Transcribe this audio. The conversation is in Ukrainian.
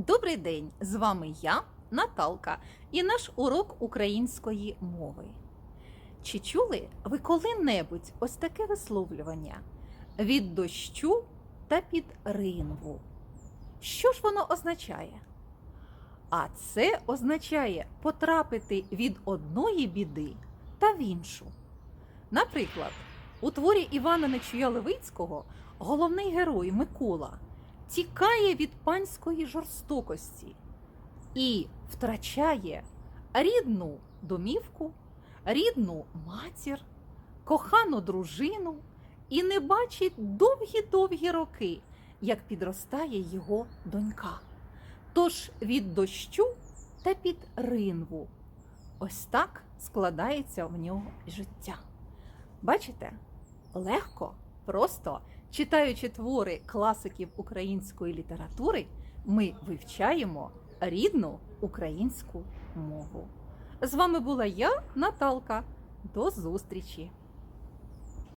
Добрий день! З вами я, Наталка, і наш урок української мови. Чи чули ви коли-небудь ось таке висловлювання від дощу та під ринву? Що ж воно означає? А це означає потрапити від одної біди та в іншу. Наприклад, у творі Івана Нечуя Левицького головний герой Микола тікає від панської жорстокості і втрачає рідну домівку, рідну матір, кохану дружину і не бачить довгі-довгі роки, як підростає його донька. Тож від дощу та під ринву. Ось так складається в нього життя. Бачите, легко, просто читаючи твори класиків української літератури, ми вивчаємо рідну українську мову. З вами була я, Наталка. До зустрічі!